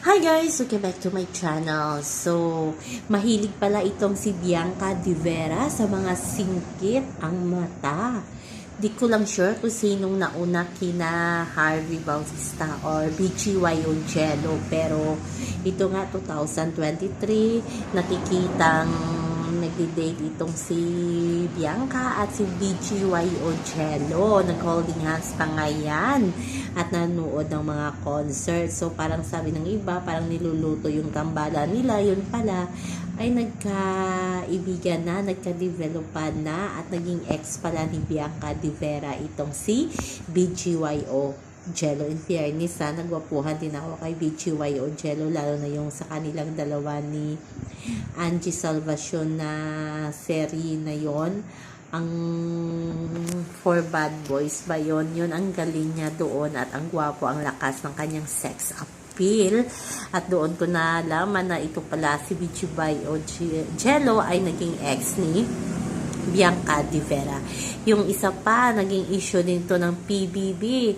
Hi guys! Welcome back to my channel. So, mahilig pala itong si Bianca Di Vera sa mga singkit ang mata. Di ko lang sure kung sinong nauna kina Harvey Bautista or BGYO Jello. Pero ito nga 2023, nakikitang nagdi-date itong si Bianca at si BGYO Jello. Nag-holding hands pa nga yan at nanood ng mga concert. So parang sabi ng iba, parang niluluto yung kambala nila. Yun pala ay nagkaibigan na, nagka-developan na at naging ex pala ni Bianca Di Vera itong si BGYO Jello. In fairness, ha, nagwapuhan din ako kay BGYO Jello, lalo na yung sa kanilang dalawa ni Angie Salvacion na serie na yon. Ang For Bad Boys ba yon? Yun ang galing niya doon at ang gwapo ang lakas ng kanyang sex appeal. At doon ko nalaman na ito pala si BGYO Jello ay naging ex ni Bianca Di Vera. Yung isa pa, naging issue din to ng PBB,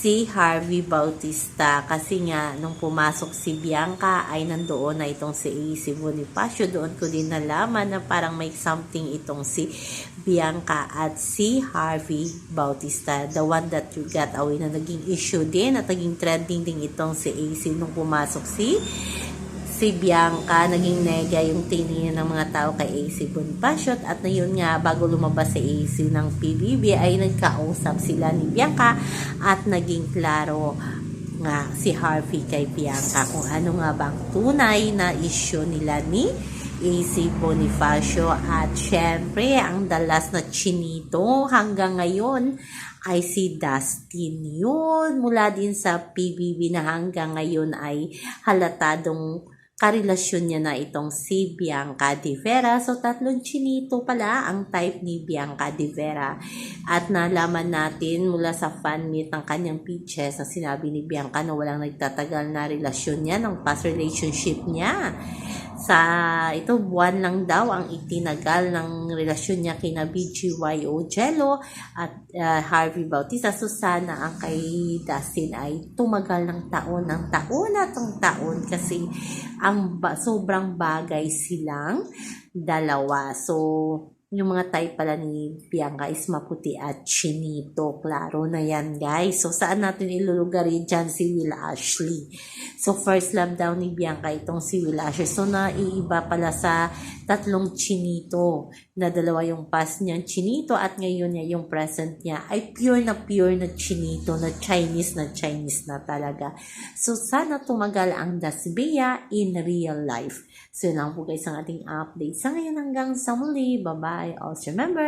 si Harvey Bautista. Kasi nga, nung pumasok si Bianca, ay nandoon na itong si AC Bonifacio. Doon ko din nalaman na parang may something itong si Bianca at si Harvey Bautista. The one that you got away na naging issue din at naging trending din itong si AC nung pumasok si si Bianca, naging nega yung tingin ng mga tao kay AC Bonifacio. At na yun nga, bago lumabas si AC ng PBB ay nagkausap sila ni Bianca at naging klaro nga si Harvey kay Bianca kung ano nga bang tunay na issue nila ni AC Bonifacio. At syempre ang dalas na chinito hanggang ngayon ay si Dustin. Yun mula din sa PBB na hanggang ngayon ay halatadong karelasyon niya na itong si Bianca Di Vera. So, tatlong chinito pala ang type ni Bianca Di Vera. At nalaman natin mula sa fan meet ng kanyang peaches na sinabi ni Bianca na walang nagtatagal na relasyon niya ng past relationship niya. Sa ito, buwan lang daw ang itinagal ng relasyon niya kina BGYO Jello at uh, Harvey Bautista. So, sana ang kay Dustin ay tumagal ng taon ng taon at ng taon kasi ang ba- sobrang bagay silang dalawa. So, yung mga type pala ni Bianca is maputi at chinito. Klaro na yan, guys. So, saan natin ilulugarin dyan si Will Ashley? So, first love daw ni Bianca itong si Will Ashley. So, naiiba pala sa tatlong chinito na dalawa yung past niyang chinito at ngayon niya yung present niya ay pure na pure na chinito na Chinese na Chinese na talaga. So, sana tumagal ang Dasbea in real life. So, yun lang po guys ang ating update. Sa ngayon hanggang sa muli. Bye-bye. I also remember,